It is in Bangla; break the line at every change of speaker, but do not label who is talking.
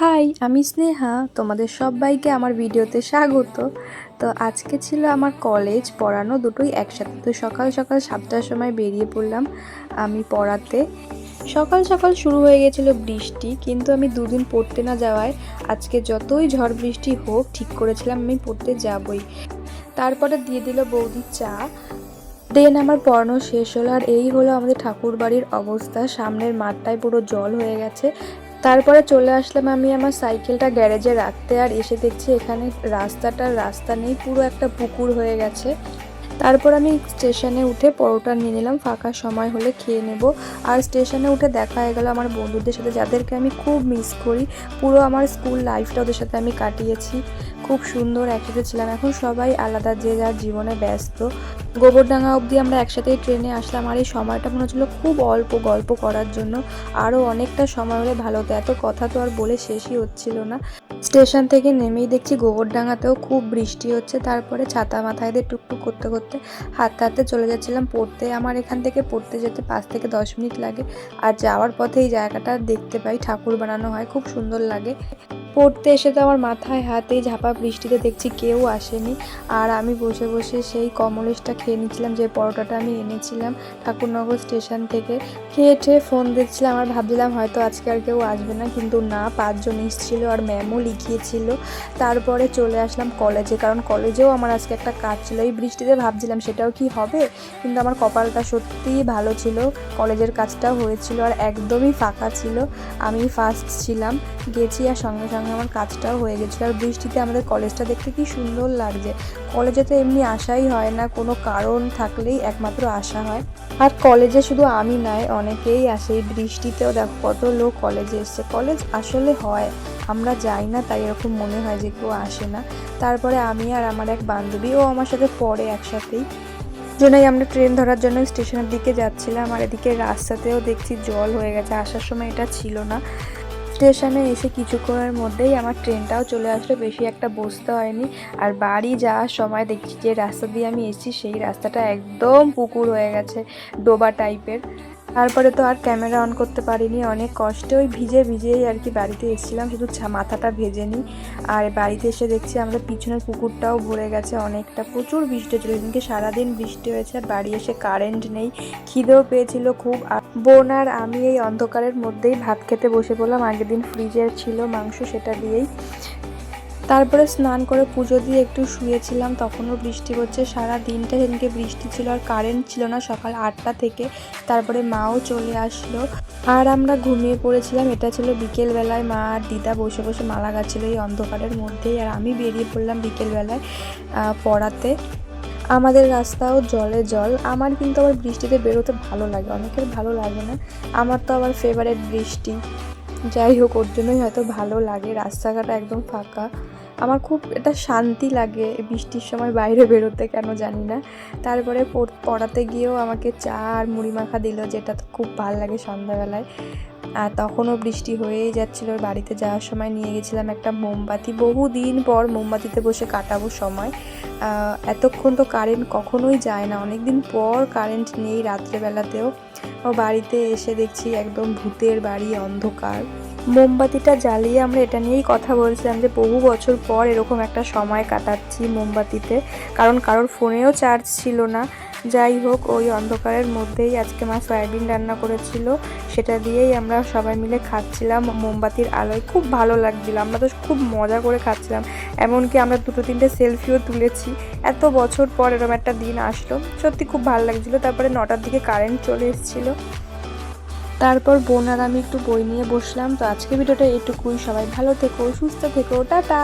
হাই, আমি স্নেহা, তোমাদের সবাইকে আমার ভিডিওতে স্বাগত। তো আজকে ছিল আমার কলেজ, পড়ানো দুটোই একসাথে। তো সকাল সকাল সাতটার সময় বেরিয়ে পড়লাম আমি পড়াতে। সকাল সকাল শুরু হয়ে গেছিল বৃষ্টি, কিন্তু আমি দুদিন পড়তে না যাওয়ায় আজকে যতই ঝড় বৃষ্টি হোক, ঠিক করেছিলাম আমি পড়তে যাবই। তারপরে দিয়ে দিল বৌদি চা। দেন আমার পড়ানো শেষ হলো, আর এই হলো আমাদের ঠাকুর বাড়ির অবস্থা। সামনের মাঠটায় পুরো জল হয়ে গেছে। তারপরে চলে আসলাম আমি আমার সাইকেলটা গ্যারেজে রাখতে, আর এসে দেখছি এখানে রাস্তাটার রাস্তা নেই, পুরো একটা পুকুর হয়ে গেছে। তারপর আমি স্টেশনে উঠে পরোটা নিয়ে নিলাম, ফাঁকা সময় হলে খেয়ে নেব। আর স্টেশনে উঠে দেখা হয়ে গেল আমার বন্ধুদের সাথে, যাদেরকে আমি খুব মিস করি। পুরো আমার স্কুল লাইফটা ওদের সাথে আমি কাটিয়েছি। খুব সুন্দর একসাথে ছিলাম। এখন সবাই আলাদা, যে যার জীবনে ব্যস্ত। গোবরডাঙ্গা অবধি আমরা একসাথেই ট্রেনে আসলাম আর এই সময়টা মনে হচ্ছিল খুব অল্প গল্প করার জন্য। আরও অনেকটা সময় হলে ভালো হতো। এত কথা তো আর বলে শেষই হচ্ছিল না। স্টেশন থেকে নেমেই দেখছি গোবরডাঙ্গাতেও খুব বৃষ্টি হচ্ছে। তারপরে ছাতা মাথায় দিয়ে টুকটুক করতে করতে হাঁটতে হাঁটতে চলে যাচ্ছিলাম পড়তে। আমার এখান থেকে পড়তে যেতে পাঁচ থেকে দশ মিনিট লাগে। আর যাওয়ার পথে এই জায়গাটা দেখতে পাই। ঠাকুর বানানো হয়, খুব সুন্দর লাগে। পড়তে এসে তো আমার মাথায় হাতে ঝাপা বৃষ্টিতে দেখছি কেউ আসেনি। আর আমি বসে বসে সেই কমলেশটা খেয়ে নিচ্ছিলাম, যে পরোটাটা আমি এনেছিলাম ঠাকুরনগর স্টেশন থেকে। খেয়ে ঠেয়ে ফোন দেখছিলাম, আর ভাবছিলাম হয়তো আজকে আর কেউ আসবে না, কিন্তু না, পাঁচজন এসেছিল আর ম্যামও লিখিয়েছিল। তারপরে চলে আসলাম কলেজে, কারণ কলেজেও আমার আজকে একটা কাজ ছিল। এই বৃষ্টিতে ভাবছিলাম সেটাও কি হবে, কিন্তু আমার কপালটা সত্যিই ভালো ছিল, কলেজের কাজটাও হয়েছিল আর একদমই ফাঁকা ছিল। আমি ফার্স্ট ছিলাম, গেছি আর সঙ্গে সঙ্গে আমার কাজটাও হয়ে গেছিল। আর বৃষ্টিতে আমাদের কলেজটা দেখতে কি সুন্দর লাগছে। কলেজে তো এমনি আসাই হয় না, কোনো কারণ থাকলেই একমাত্র আসা হয়। আর কলেজে শুধু আমি নয় অনেকেই আসে। এই বৃষ্টিতেও দেখো কত লোক কলেজে এসছে। কলেজ আসলে হয়, আমরা যাই না, তাই এরকম মনে হয় যে কেউ আসে না। তারপরে আমি আর আমার এক বান্ধবী, ও আমার সাথে পড়ে একসাথেই। জন্যই আমরা ট্রেন ধরার জন্য স্টেশনের দিকে যাচ্ছিলাম, আর এদিকে রাস্তাতেও দেখছি জল হয়ে গেছে। আসার সময় এটা ছিল না। স্টেশনে এসে কিছুক্ষণের মধ্যেই আমার ট্রেনটাও চলে আসলো, বেশি একটা বসতে হয়নি। আর বাড়ি যাওয়ার সময় দেখছি যে রাস্তা দিয়ে আমি এসেছি, সেই রাস্তাটা একদম পুকুর হয়ে গেছে, ডোবা টাইপের। তারপরে তো আর ক্যামেরা অন করতে পারিনি, অনেক কষ্টে ওই ভিজে ভিজেই আর কি বাড়িতে এসেছিলাম, শুধু মাথাটা ভেজে নিই আর বাড়িতে এসে দেখছি আমরা পিছনের পুকুরটাও ভরে গেছে অনেকটা। প্রচুর বৃষ্টি হয়েছিল সারাদিন বৃষ্টি হয়েছে, আর বাড়ি এসে কারেন্ট নেই। খিদেও পেয়েছিল খুব আর বোন আর আমি এই অন্ধকারের মধ্যেই ভাত খেতে বসে পড়লাম। আগের দিন ফ্রিজের ছিল মাংস, সেটা দিয়েই। তারপরে স্নান করে পুজো দিয়ে একটু শুয়েছিলাম, তখনও বৃষ্টি হচ্ছে। সারা দিনটা সেদিনকে বৃষ্টি ছিল আর কারেন্ট ছিল না, সকাল আটটা থেকে তারপরে মাও চলে আসলো। আর আমরা ঘুমিয়ে পড়েছিলাম, এটা ছিল বিকেলবেলায়। মা আর দিদা বসে বসে মালা গাচ্ছিল এই অন্ধকারের মধ্যেই। আর আমি বেরিয়ে পড়লাম বিকেলবেলায় পড়াতে। আমাদের রাস্তাও জলে জল। আমার কিন্তু আবার বৃষ্টিতে বেরোতে ভালো লাগে, অনেকের ভালো লাগে না। আমার তো আবার ফেভারেট বৃষ্টি। যাই হোক, ওর জন্যই হয়তো ভালো লাগে, রাস্তাঘাট একদম ফাঁকা। আমার খুব এটা শান্তি লাগে বৃষ্টির সময় বাইরে বেরোতে, কেন জানি না। তারপরে পড়- পড়াতে গিয়েও আমাকে চা আর মুড়ি মাখা দিল, যেটা তো খুব ভালো লাগে সন্ধ্যাবেলায়। আর তখনও বৃষ্টি হয়েই যাচ্ছিল। বাড়িতে যাওয়ার সময় নিয়ে গেছিলাম একটা মোমবাতি। বহুদিন পর মোমবাতিতে বসে কাটাবো সময়। এতক্ষণ তো কারেন্ট কখনোই যায় না। অনেক দিন পর কারেন্ট নেই রাত্রেবেলাতেও। ও বাড়িতে এসে দেখছি একদম ভূতের বাড়ি, অন্ধকার। মোমবাতিটা জ্বালিয়ে আমরা এটা নিয়েই কথা বলছিলাম যে বহু বছর পর এরকম একটা সময় কাটাচ্ছি মোমবাতিতে। কারণ কারোর ফোনেও চার্জ ছিল না। যাই হোক, ওই অন্ধকারের মধ্যেই আজকে মা সয়াবিন রান্না করেছিল। সেটা দিয়েই আমরা সবাই মিলে খাচ্ছিলাম মোমবাতির আলোয়। খুব ভালো লাগছিল, আমরা তো খুব মজা করে খাচ্ছিলাম। এমনকি আমরা দুটো তিনটে সেলফিও তুলেছি। এত বছর পর এরকম একটা দিন আসলো। সত্যি খুব ভালো লাগছিল। তারপরে নটার দিকে কারেন্ট চলে এসেছিল। তারপর বোন আর আমি একটু বই নিয়ে বসলাম। তো আজকে ভিডিওটা এটুকুই। সবাই ভালো থেকো, সুস্থ থেকো। টাটা!